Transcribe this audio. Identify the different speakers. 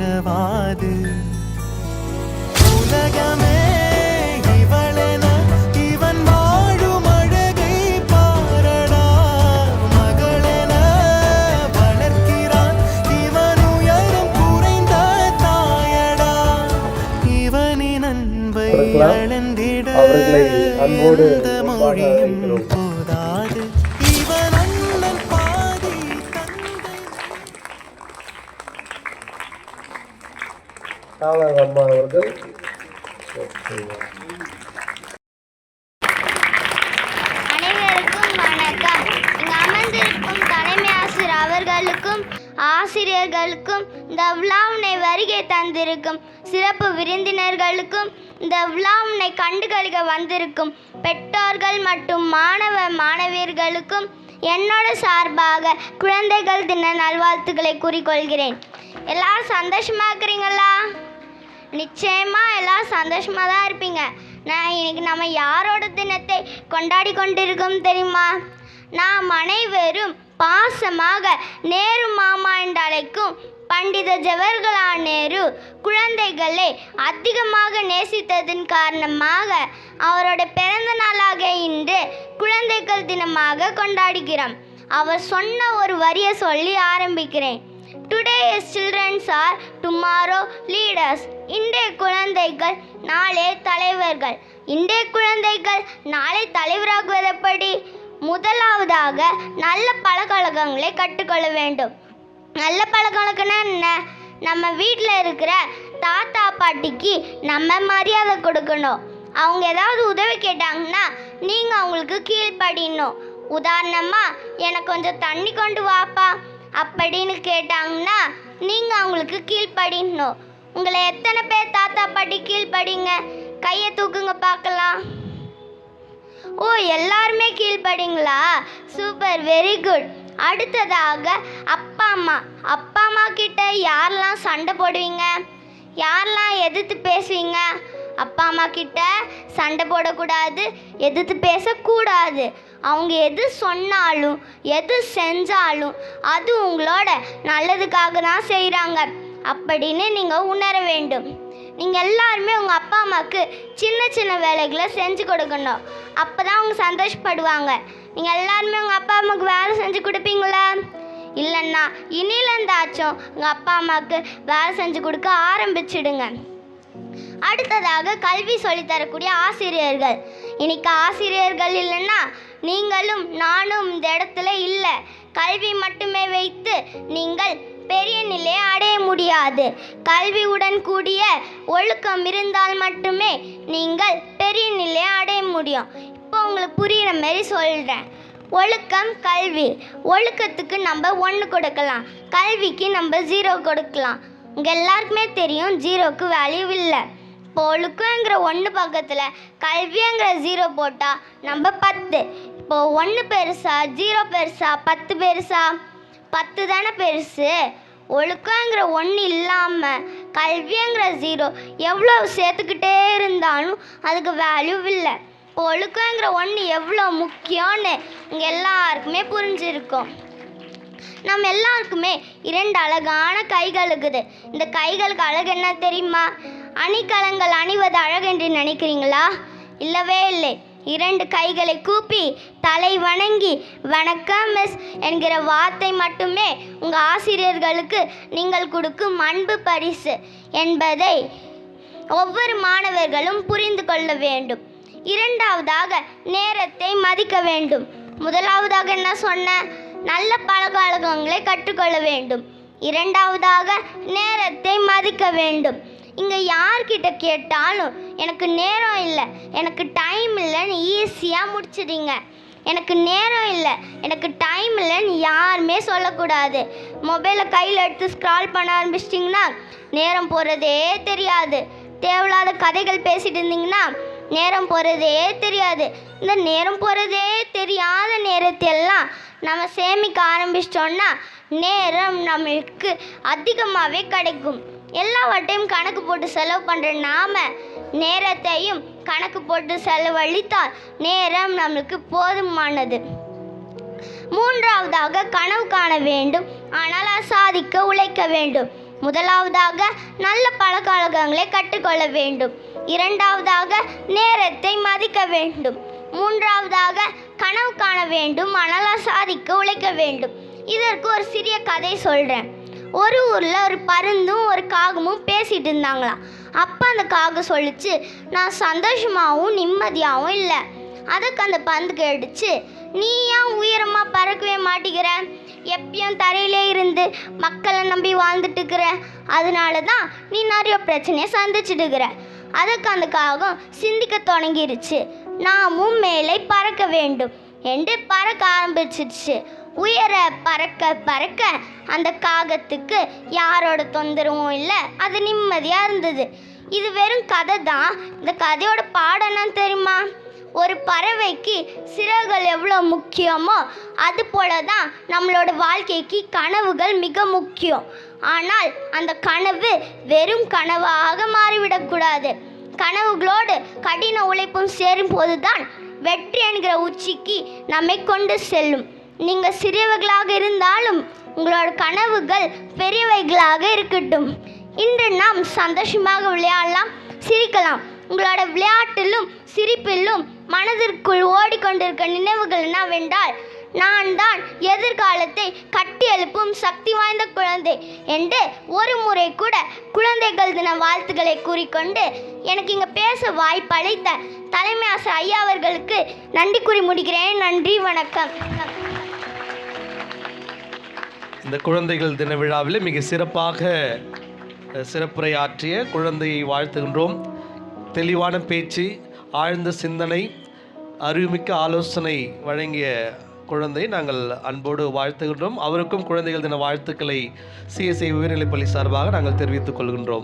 Speaker 1: உறவாது உலகமே
Speaker 2: அவர்களை அன்போடு
Speaker 1: மொழியும்
Speaker 2: காவலர் அம்மா அவர்கள்.
Speaker 3: அனைவருக்கும் வணக்கம். இங்கு அமர்ந்திருக்கும் தலைமை ஆசிரியர் அவர்களுக்கும் ஆசிரியர்களுக்கும் இந்த விழாவினை வருகை தந்திருக்கும். சிறப்பு விருந்தினர்களுக்கும் இந்த விழாவினை கண்டுகளிக்க வந்திருக்கும். பெற்றோர்கள் மற்றும் மாணவ மாணவியர்களுக்கும் என்னோட சார்பாக குழந்தைகள் தின நல்வாழ்த்துக்களை கூறிக்கொள்கிறேன். எல்லாரும் சந்தோஷமா இருக்கிறீங்களா? நிச்சயமாக எல்லாம் சந்தோஷமாக தான் இருப்பீங்க. நான் இன்னைக்கு நம்ம யாரோட தினத்தை கொண்டாடி கொண்டிருக்கோம் தெரியுமா? நாம் அனைவரும் பாசமாக நேரு மாமா என்று அழைக்கும் பண்டித ஜவஹர்லால் நேரு குழந்தைகளை அதிகமாக நேசித்ததன் காரணமாக அவரோட பிறந்த நாளாக இன்று குழந்தைகள் தினமாக கொண்டாடுகிறோம். அவர் சொன்ன ஒரு வரியை சொல்லி ஆரம்பிக்கிறேன். Today childrens are tomorrow leaders இன்றைய குழந்தைகள் நாளை தலைவர்கள். இன்றைய குழந்தைகள் நாளை தலைவராகுவதப்படி முதலாவதாக நல்ல பழக்கவழக்கங்களை கற்றுக்கொள்ள வேண்டும். நல்ல பழக்கவழக்கம்னா என்ன? நம்ம வீட்டில் இருக்கிற தாத்தா பாட்டிக்கு நம்ம மரியாதை கொடுக்கணும். அவங்க ஏதாவது உதவி கேட்டாங்கன்னா நீங்கள் அவங்களுக்கு கீழ்ப்படியணும். உதாரணமாக எனக்கு கொஞ்சம் தண்ணி கொண்டு வாப்பா. அப்படின்னு கேட்டாங்கன்னா நீங்கள் அவங்களுக்கு கீழ்ப்படியணும் உங்களை எத்தனை பேர் தாத்தா பாட்டி கீழ்ப்படிங்க? கையை தூக்குங்க பார்க்கலாம். ஓ எல்லாருமே கீழ்ப்படிங்களா? சூப்பர் வெரி குட் அடுத்ததாக அப்பா அம்மா. அப்பா அம்மா கிட்ட யாரெல்லாம் சண்டை போடுவீங்க? யாரெல்லாம் எதிர்த்து பேசுவீங்க? அப்பா அம்மா கிட்ட சண்டை போடக்கூடாது எதிர்த்து பேசக்கூடாது. அவங்க எது சொன்னாலும் எது செஞ்சாலும் அது உங்களோட நல்லதுக்காக தான் செய்கிறாங்க அப்படின்னு நீங்கள் உணர வேண்டும். நீங்கள் எல்லாருமே உங்கள் அப்பா அம்மாவுக்கு சின்ன சின்ன வேலைகளை செஞ்சு கொடுக்கணும். அப்போ தான் அவங்க சந்தோஷப்படுவாங்க. நீங்கள் எல்லாருமே உங்கள் அப்பா அம்மாவுக்கு வேலை செஞ்சு கொடுப்பீங்களா? இல்லைன்னா இனியிலேருந்தாச்சும் உங்கள் அப்பா அம்மாவுக்கு வேலை செஞ்சு கொடுக்க ஆரம்பிச்சிடுங்க. அடுத்ததாக கல்வி சொல்லித்தரக்கூடிய ஆசிரியர்கள். இன்னைக்கு ஆசிரியர்கள் இல்லைன்னா நீங்களும் நானும் இந்த இடத்துல இல்லை. கல்வி மட்டுமே வைத்து நீங்கள் பெரிய நிலையை அடைய முடியாது. கல்வியுடன் கூடிய ஒழுக்கம் இருந்தால் மட்டுமே நீங்கள் பெரிய நிலையை அடைய முடியும். இப்போ உங்களுக்கு புரிகிற மாதிரி சொல்கிறேன் ஒழுக்கம் கல்வி. ஒழுக்கத்துக்கு நம்ம ஒன்று கொடுக்கலாம். கல்விக்கு நம்ம ஜீரோ கொடுக்கலாம். உங்கள் எல்லாருக்குமே தெரியும் ஜீரோக்கு வேல்யூ இல்லை. இப்போ ஒழுக்கங்கிற ஒன்று பக்கத்தில் கல்விங்கிற ஜீரோ போட்டால் நம்ம பத்து. இப்போ ஒன்று பெருசா ஜீரோ பெருசா பத்து பெருசா? பத்து தானே பெருசு? ஒழுக்கங்கிற ஒன்று இல்லாமல் கல்விங்கிற ஜீரோ எவ்வளோ சேர்த்துக்கிட்டே இருந்தாலும் அதுக்கு வேல்யூ இல்லை. இப்போ ஒழுக்கங்கிற ஒன்று எவ்வளோ முக்கியம்னு இங்கே எல்லாருக்குமே புரிஞ்சிருக்கும். நம்ம எல்லாருக்குமே இரண்டு அழகான கைகள் இருக்குது. இந்த கைகளுக்கு அழகு என்ன தெரியுமா? அணிகலங்கள் அணிவது அழகென்று நினைக்கிறீங்களா? இல்லவே இல்லை. இரண்டு கைகளை கூப்பி தலை வணங்கி வணக்கம் மிஸ் என்கிற வார்த்தை மட்டுமே உங்கள் ஆசிரியர்களுக்கு நீங்கள் கொடுக்கும் அன்பு பரிசு என்பதை ஒவ்வொரு மாணவர்களும் புரிந்து கொள்ள வேண்டும். இரண்டாவதாக நேரத்தை மதிக்க வேண்டும். முதலாவதாக என்ன சொன்னேன் நல்ல பழக்கவழக்கங்களை கற்றுக்கொள்ள வேண்டும். இரண்டாவதாக நேரத்தை மதிக்க வேண்டும். இங்கே யார்கிட்ட கேட்டாலும் எனக்கு நேரம் இல்லை. எனக்கு டைம் இல்லைன்னு ஈஸியாக முடிச்சிடுங்க எனக்கு நேரம் இல்லை. எனக்கு டைம் இல்லைன்னு யாருமே சொல்லக்கூடாது. மொபைலை கையில் எடுத்து ஸ்க்ரால் பண்ண ஆரம்பிச்சிட்டிங்கன்னா நேரம் போகிறதே தெரியாது. தேவையில்லாத கதைகள் பேசிட்டு இருந்தீங்கன்னா நேரம் போகிறதே தெரியாது. இந்த நேரம் போகிறதே தெரியாத நேரத்தையெல்லாம் நம்ம சேமிக்க ஆரம்பிச்சிட்டோன்னா நேரம் நம்மளுக்கு அதிகமாகவே கிடைக்கும். எல்லாவற்றையும் கணக்கு போட்டு செலவு பண்ணுற நாம் நேரத்தையும் கணக்கு போட்டு செலவழித்தால் நேரம் நம்மளுக்கு போதுமானது. மூன்றாவதாக கனவு காண வேண்டும். ஆனால் அது சாதிக்க உழைக்க வேண்டும். முதலாவதாக நல்ல பழக்கவழக்கங்களை கற்றுக்கொள்ள வேண்டும். இரண்டாவதாக நேரத்தை மதிக்க வேண்டும். மூன்றாவதாக கனவு காண வேண்டும் மணலா சாதிக்க உழைக்க வேண்டும். இதற்கு ஒரு சிறிய கதை சொல்கிறேன் ஒரு ஊரில் ஒரு பருந்தும் ஒரு காகமும் பேசிகிட்டு இருந்தாங்களாம் அப்போ அந்த காகம் சொல்லிச்சு நான் சந்தோஷமாகவும் நிம்மதியாகவும் இல்லை. அதுக்கு அந்த பந்து கேட்டுச்சு நீ ஏன் உயரமாக பறக்கவே மாட்டேங்கிற? எப்பயும் தரையிலே இருந்து மக்களை நம்பி வாழ்ந்துட்டு இருக்கிற அதனால தான் நீ நிறைய பிரச்சனையை சந்திச்சுட்டு இருக்கிற அதுக்கு அந்த காகம் சிந்திக்க தொடங்கிருச்சு. நாமும் மேலே பறக்க வேண்டும் என்று பறக்க ஆரம்பிச்சிருச்சு. உயர பறக்க பறக்க அந்த காகத்துக்கு யாரோட தொந்தரவும் இல்லை அது நிம்மதியாக இருந்தது. இது வெறும் கதை தான் இந்த கதையோட பாடம் என்னன்னு தெரியுமா? ஒரு பறவைக்கு சிறகுகள் எவ்வளோ முக்கியமோ அது போல தான் நம்மளோட வாழ்க்கைக்கு கனவுகள் மிக முக்கியம். ஆனால் அந்த கனவு வெறும் கனவாக மாறிவிடக்கூடாது. கனவுகளோடு கடின உழைப்பும் சேரும் போதுதான் வெற்றி என்கிற உச்சிக்கு நம்மை கொண்டு செல்லும். நீங்கள் சிறியவர்களாக இருந்தாலும் உங்களோட கனவுகள் பெரியவைகளாக இருக்கட்டும். இன்று நாம் சந்தோஷமாக விளையாடலாம் சிரிக்கலாம். உங்களோட விளையாட்டிலும் சிரிப்பிலும் மனதிற்குள் ஓடிக்கொண்டிருக்க நினைவுகள் என்னவென்றால் நான் தான் எதிர்காலத்தை கட்டி எழுப்பும் சக்தி வாய்ந்த குழந்தை என்று ஒரு முறை கூட குழந்தைகள் தின வாழ்த்துக்களை கூறிக்கொண்டு எனக்கு இங்கே பேச வாய்ப்பளித்த தலைமை ஆசிரியர் ஐயா அவர்களுக்கு நன்றி கூறி முடிக்கிறேன். நன்றி வணக்கம்.
Speaker 4: இந்த குழந்தைகள் தின விழாவில் மிக சிறப்பாக சிறப்புரை ஆற்றிய குழந்தையை வாழ்த்துகின்றோம். தெளிவான பேச்சு ஆழ்ந்த சிந்தனை அறிவுமிக்க ஆலோசனை வழங்கிய குழந்தை நாங்கள் அன்போடு வாழ்த்துகின்றோம். அவருக்கும் குழந்தைகள் தின வாழ்த்துக்களை சிஎஸ்ஐ உயர்நிலைப்பள்ளி சார்பாக நாங்கள் தெரிவித்துக் கொள்கின்றோம்.